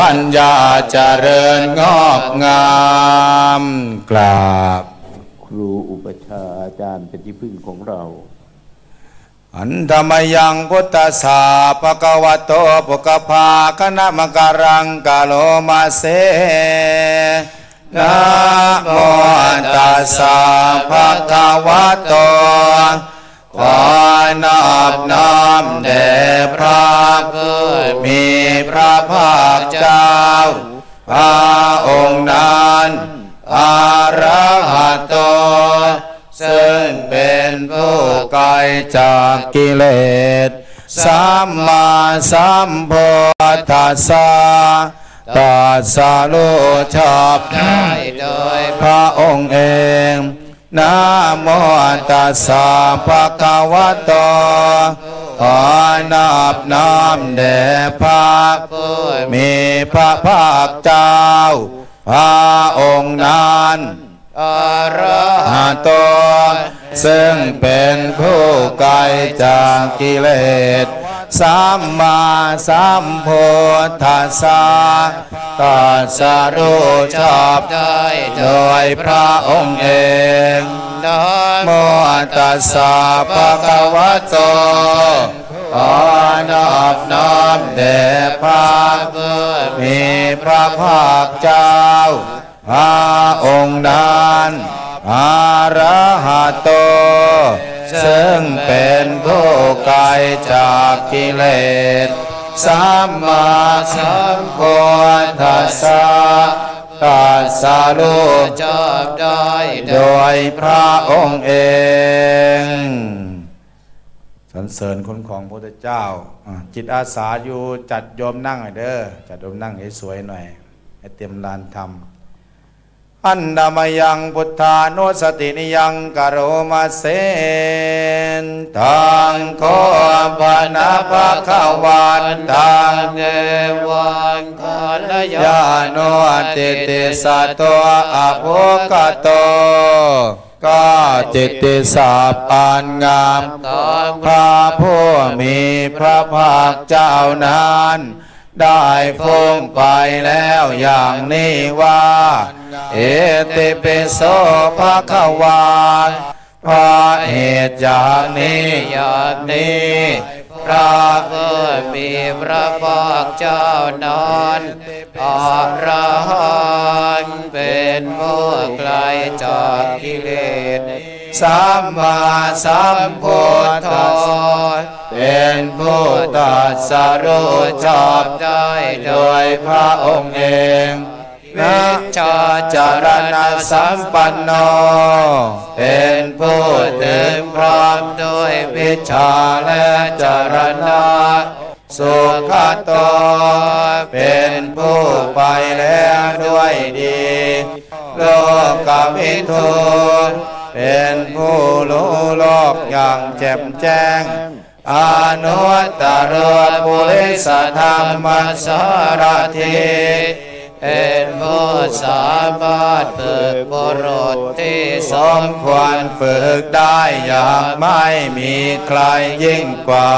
ปัญญาเจริญงอกงามกราบ ครูอุปชาอาจารย์เป็นที่พึ่งของเรา อันธรรมยังพุทธสาปะกวะโตปุกภาคณะมการังกาโลมาเสนะโมตัสสะภะคะวะโต ขอนอบน้อมแด่พระผู้มีพระภาคเจ้า พระองค์นั้นอาระหะโต ซึ่งเป็นผู้ไกลจากกิเลสสัมมาสัมพุทธัสสะตัสรู้ชอบได้โดยพระองค์เอง นะโมตัสสะภะคะวะโตขอนอบน้อมแด่พระผู้มีพระภาคเจ้า พระองค์นั้นอรหันโต ซึ่งเป็นผู้ไกลจากกิเลสสัมมาสัมโพธัสสะตรัสรู้ชอบได้โดยพระองค์เองนะโมตัสสะภะคะวะโตขอนอบน้อมแด่พระผู้มีพระภาคเจ้าพระองค์นั้น อาระหะโต ซึ่งเป็นผู้ไกลจากกิเลสสัมมาสัมพุทธัสสะตัสรู้ชอบได้โดยพระองค์เองสรรเสริญคุณของพระเจ้า จิตอาสาอยู่จัดโยมนั่งหน่อยเด้อจัดโยมนั่งให้สวยหน่อย ให้เตรียมลานธรรม อันดามยังพุทธานุสตินิยังกโรมาเสนทางโคปนาภาวันทางเอวังคลยาโนติติสัตตัวอภุกโตก็จิตติสาปานงามของพระผู้มีพระภาคเจ้านั้น ได้ฟุ้งไปแล้วอย่างนี้ว่า เอติปิโสภะคะวาเพราะเหตุอย่างนี้อย่างนี้พระผู้มีพระภาคเจ้านอนอรหันต์เป็นผู้ไกลจากกิเลสสัมมาสัมพุทธ เป็นผู้ตรัสรู้ชอบได้โดยพระองค์เองวิชาจารณะสัมปันโน เป็นผู้ถึงพร้อมด้วยวิชาและจารณะสุขโตเป็นผู้ไปแล้วด้วยดี โลกวิทูเป็นผู้รู้โลกอย่างแจ่มแจ้ง อนุตตรปุริสธรรมสารทิเป็นผู้สามารถฝึกบุรุษที่สมควรฝึกได้อย่างไม่มีใครยิ่งกว่า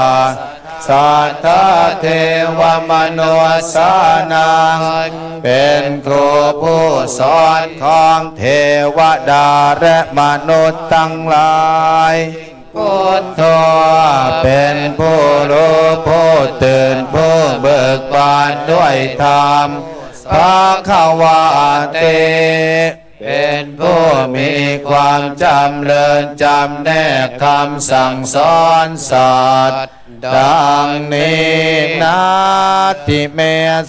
สัทธาเทวมนุสานังเป็นครูผู้สอนของเทวดาและมนุษย์ทั้งหลาย พุทโธเป็นผู้รู้ผู้ตื่นผู้เบิกบานด้วยธรรมพระขาวาเตเป็นผู้มีความจำเริญจำแนกคำสั่งสอนสัตว์ ดังนี้นาทิเม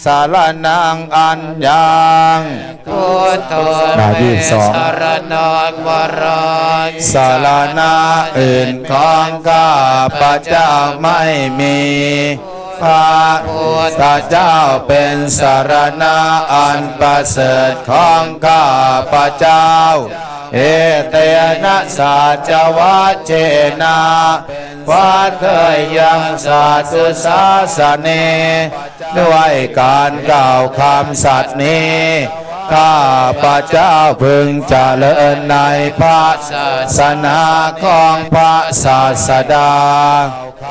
สารนังอัญญังพุทโธหน้ายี่สิบสองสารนังวรังสารณะอื่นของข้าพระเจ้าไม่มี พระพุทธเจ้าเป็นสารณะอันประเสริฐของข้าพระเจ้า เอเตนะสาจวัเจนาวัดเคยยังสาธุสาสเน ด้วยการกล่าวคำสัตย์นี้ ข้าพระเจ้าพึงเจริญในพระศาสนาของพระศาสดา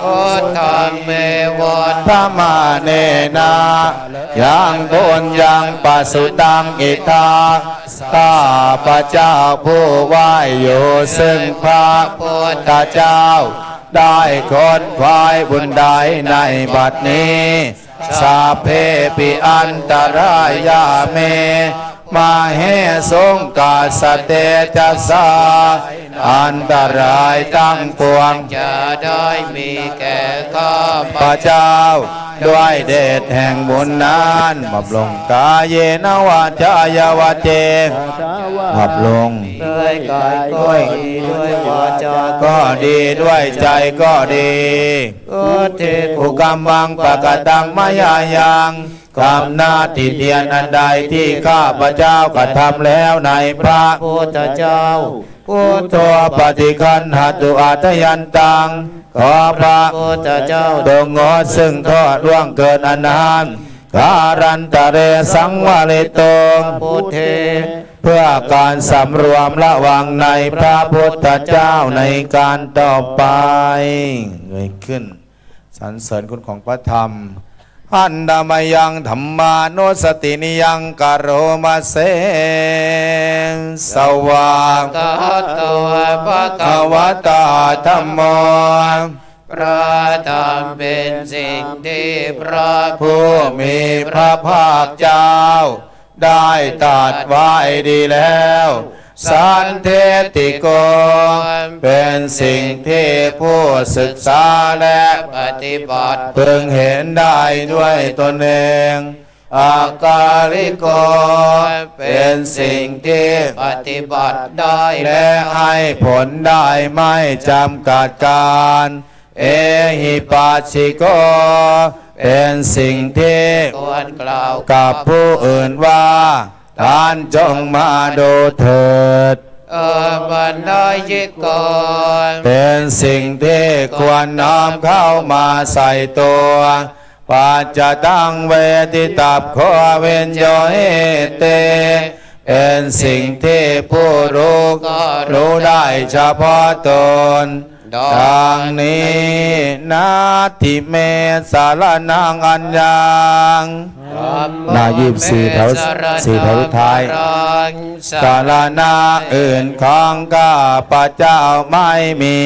พุทธังเมวันธรรมาเนนายังบุญยังปัสสุตังอิทาข้าพระเจ้าผู้ไหวอยู่ซึ่งพระพุทธเจ้า ได้คนควายบุญใดในบัดนี้ สาเพปิอันตรายาเม มาเฮสงกาสเตจัสสาอันตรายตั้งปวงจะได้มีแก่ข้าพพระเจ้า ด้วยเดชแห่งบุญนั้นมับลงกายเยนวาจายาวาเจ มับลงด้วยกายก็ดีด้วยวาจาก็ก็ดีด้วยใจก็ดีพุทธิผู้กำบังปะกตังมายายังกำนาติเตียนอันใดที่ข้าพระเจ้ากระทำแล้วในพระพุทธเจ้าพุทโธปฏิคันหตุอัตยันตังขอพระพุทธเจ้าดงงอซึ่งทอดล่วงเกินอนานการันตะเรสังวาลิโตพุทเท เพื่อการสำรวมระวังในพระพุทธเจ้าในการต่อไปเงยขึ้นสรรเสริญคุณของพระธรรมอันดามยังธรรมานุสตินิยังกโรมาเสสวากกัตตัวพระกววตาธรรมโมพระธรรมเป็นสิ่งที่พระผู้มีพระภาคเจ้า ได้ตรัดไว้ดีแล้ว สันเทติโก เป็นสิ่งที่ผู้ศึกษาและปฏิบัติพึงเห็นได้ด้วยตนเองอากาลิโก เป็นสิ่งที่ปฏิบัติได้และให้ผลได้ไม่จำกัดการ เอหิปัสสิโก เป็นสิ่งที่ควรกล่าวกับผู้อื่นว่าท่านจงมาดูเถิดเออบันไดยิกรเป็นสิ่งที่ควรน้อมเข้ามาใส่ตัวปัจจตังเวทิตับขอเวนโยเอเตเป็นสิ่งที่ผู้รู้รู้ได้เฉพาะตนดังนี้นา ทิเมสารนังอัญญังหน้ายี่สิบสี่แถวสี่แถวสุดท้ายสารณาอื่นของข้าพระเจ้าไม่มี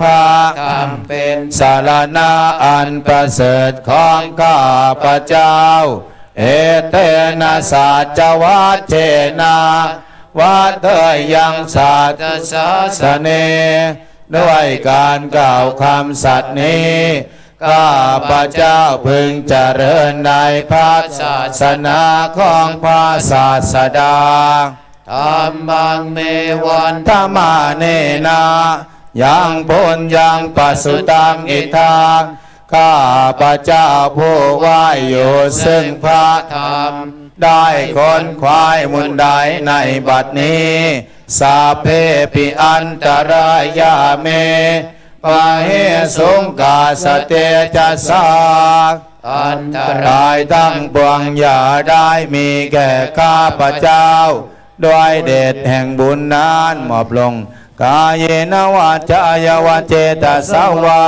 พระธรรมเป็นสารณาอันประเสริฐของข้าพระเจ้า เอเตนะสัจวัตเจนาวัดเตยยังสัตตสาสสเน ด้วยการกล่าวคำสัตย์นี้ข้าพระเจ้าพึงเจริญในพระศาสนาของพระศาสดาธรรมังเมวันธรรมาเนนายังพุญยังปัสสุตังอิทาข้าพระเจ้าผู้ไหวอยู่ซึ่งพระธรรม ได้คนควายมุนใดในบัดนี้ สาเพปิอันตรายาเมปะเฮสงกาสเตจะสากอันตรายตั้งปวงอย่าได้มีแก่ข้าพระเจ้า ด้วยเดชแห่งบุญนั้นหมอบลง กายเยนวาจายวาเจตสาวา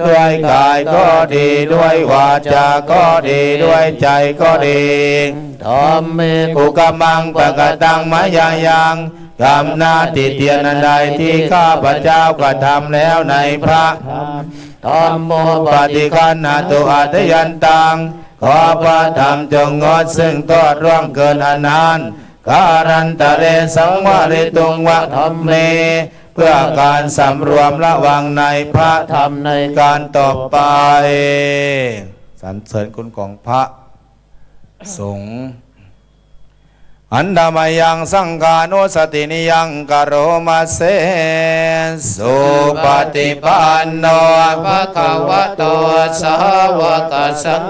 ด้วยกายก็ดีด้วยวาจาก็ดีด้วยใจก็ดีธรรมเมกุกมังปะกตังมายายัง กำนาติเตียนันใดที่ข้าพระเจ้ากระทำแล้วในพระธรรมโมปฏิคันหตุอัตยันตัง ขอพระธรรมจงงดซึ่งทอดร่วงเกินอนานการันตะเรสังวาริตุงวะธรรมเม เพื่อการสำรวมระวังในพระธรรมในการต่อไป สรรเสริญคุณของพระสงฆ์ อันดามายังสังกานุสตินิยังกโรมาเสสุปฏิปันโนภะคะวะโตสาวกสัง